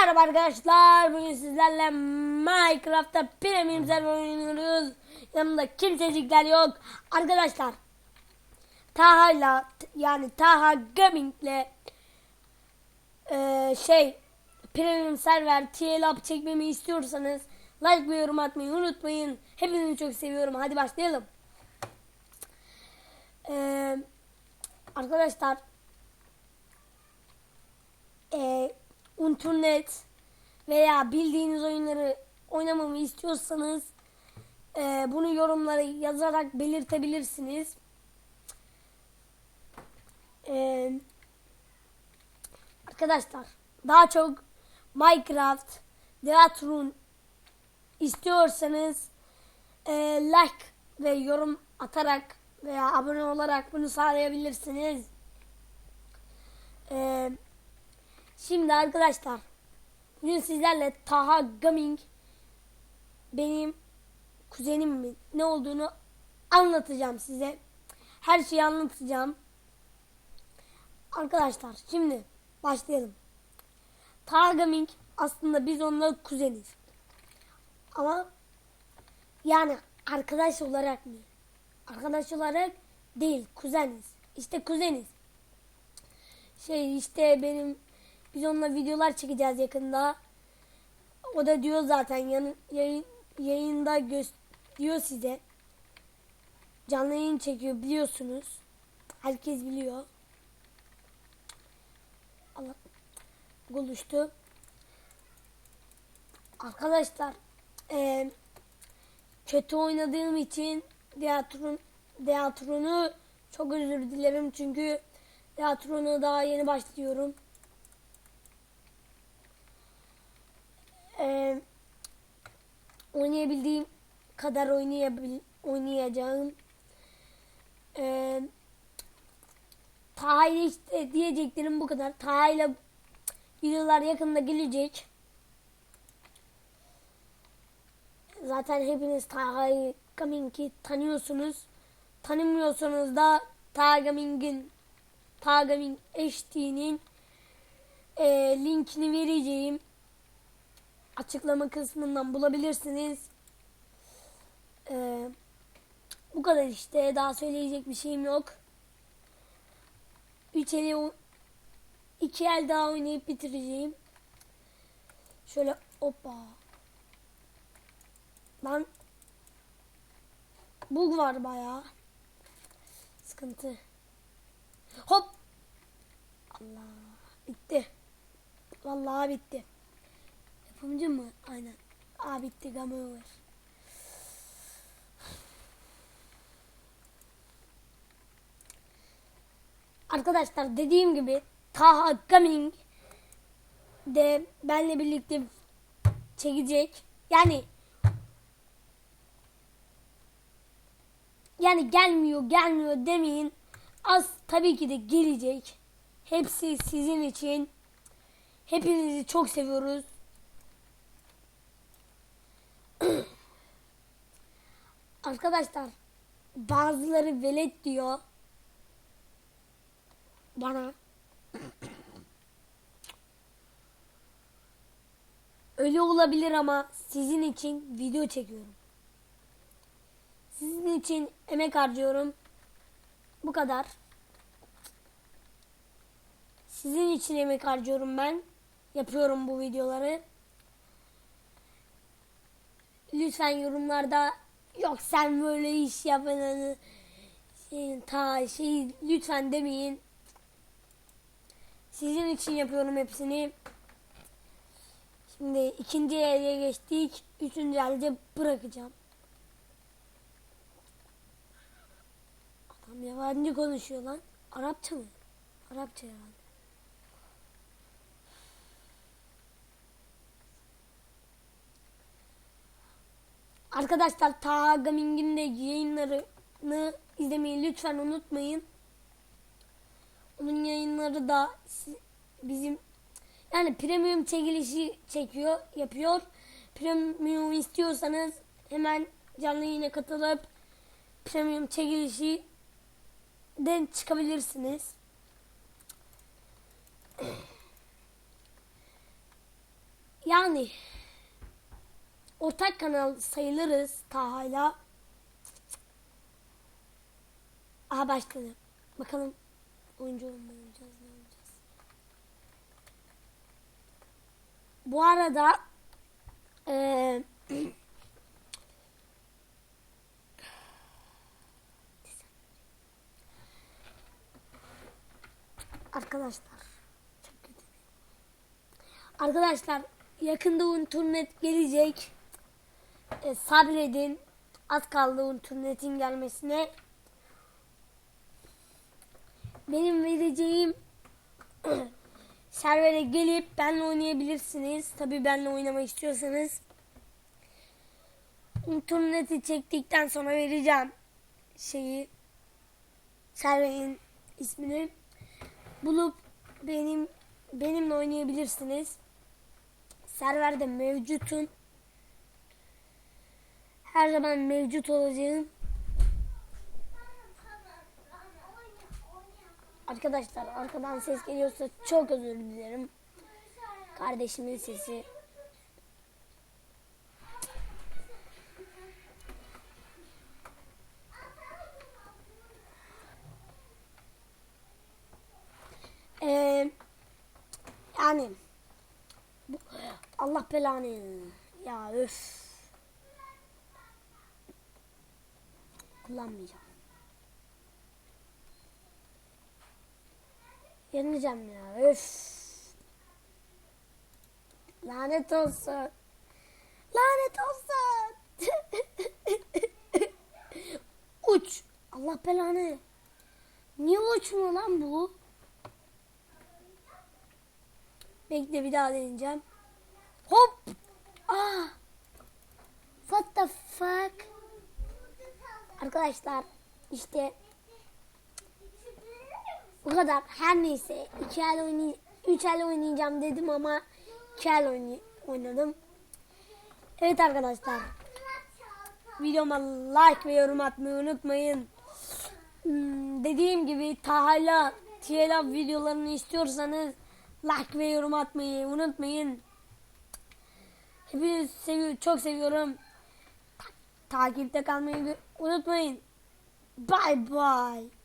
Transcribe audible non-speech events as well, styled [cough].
Merhaba arkadaşlar. Bugün sizlerle Minecraft'ta premium server oynuyoruz. Yanımda kimsecikler yok. Arkadaşlar Taha'yla yani Taha Gaming'le e, şey premium server TL up çekmemi istiyorsanız like ve yorum atmayı unutmayın. Hepinizi çok seviyorum. Hadi başlayalım. E, arkadaşlar e, internet veya bildiğiniz oyunları oynamamı istiyorsanız e, bunu yorumlara yazarak belirtebilirsiniz. E, arkadaşlar daha çok Minecraft, Deatrun istiyorsanız e, like ve yorum atarak veya abone olarak bunu sağlayabilirsiniz. Şimdi arkadaşlar bugün sizlerle Taha Gaming benim kuzenim mi ne olduğunu anlatacağım size. Her şeyi anlatacağım. Arkadaşlar şimdi başlayalım. Taha Gaming aslında biz onunla kuzeniz. Ama yani arkadaş olarak mı? Arkadaş olarak değil kuzeniz. İşte kuzeniz. Şey işte benim biz onunla videolar çekeceğiz yakında. O da diyor zaten yayın, yayında göz, diyor size. Canlı yayın çekiyor biliyorsunuz. Herkes biliyor. Allah konuştu. Arkadaşlar e, kötü oynadığım için Deatron, Deatron'u çok özür dilerim çünkü Deatron'a daha yeni başlıyorum. E, oynayabildiğim kadar oynayabil, oynayacağım. E, Taha işte diyeceklerim bu kadar. Taha ile videolar yakında gelecek. Zaten hepiniz Taha Gaming'i tanıyorsunuz. Tanımıyorsanız da Taha Gaming'in Taha Gaming HD'nin e, linkini vereceğim açıklama kısmından bulabilirsiniz. Ee, bu kadar işte. Daha söyleyecek bir şeyim yok. Üç eli iki el daha oynayıp bitireceğim. Şöyle hoppa. Ben bug var bayağı. Sıkıntı. Hop. Allah. Bitti. Vallahi bitti. Yapımcı mı? Aynen. Aa bitti game over. Arkadaşlar dediğim gibi Taha Gaming de benle birlikte çekecek. Yani yani gelmiyor gelmiyor demeyin. Az tabii ki de gelecek. Hepsi sizin için. Hepinizi çok seviyoruz. [clears throat] Arkadaşlar bazıları velet diyor bana. [clears throat] Öyle olabilir ama sizin için video çekiyorum. Sizin için emek harcıyorum. Bu kadar. Sizin için emek harcıyorum ben. Yapıyorum bu videoları. Lütfen yorumlarda yok sen böyle iş yapanı şey, ta şey lütfen demeyin. Sizin için yapıyorum hepsini. Şimdi ikinci elde geçtik. Üçüncü elde bırakacağım. Adam yabancı konuşuyor lan. Arapça mı? Arapça herhalde. Arkadaşlar Taha Gaming'in de yayınlarını izlemeyi lütfen unutmayın. Onun yayınları da bizim yani premium çekilişi çekiyor, yapıyor. Premium istiyorsanız hemen canlı yayına katılıp premium çekilişi den çıkabilirsiniz. [clears throat] Yani ortak kanal sayılırız Taha'yla. Aha başladı. Bakalım oyuncu olmayı oynayacağız ne olacağız. Bu arada eee [clears throat] Arkadaşlar. Arkadaşlar yakında internet gelecek. E, sabredin. Az kaldı internetin gelmesine. Benim vereceğim [clears throat] servere gelip benle oynayabilirsiniz. Tabii benle oynamak istiyorsanız. İnterneti çektikten sonra vereceğim şeyi serverin ismini bulup benim benimle oynayabilirsiniz. Serverde mevcutum. Her zaman mevcut olacağım. Arkadaşlar arkadan ses geliyorsa çok özür dilerim. Kardeşimin sesi. Ee, yani Allah belanı ya öf kullanmayacağım. Yenileceğim ya öf lanet olsun lanet olsun [laughs] uç Allah belanı niye uçmuyor lan bu? Bekle bir daha deneyeceğim. Hop. Ah. What the fuck? Arkadaşlar işte bu kadar. Her neyse iki el oynay üç el oynayacağım dedim ama iki el oynay oynadım. Evet arkadaşlar. Videoma like ve yorum atmayı unutmayın. Hmm, dediğim gibi Taha'yla TLA videolarını istiyorsanız like ve yorum atmayı unutmayın. Hepinizi seviyorum, çok seviyorum. Ta- takipte kalmayı unutmayın. Bye bye.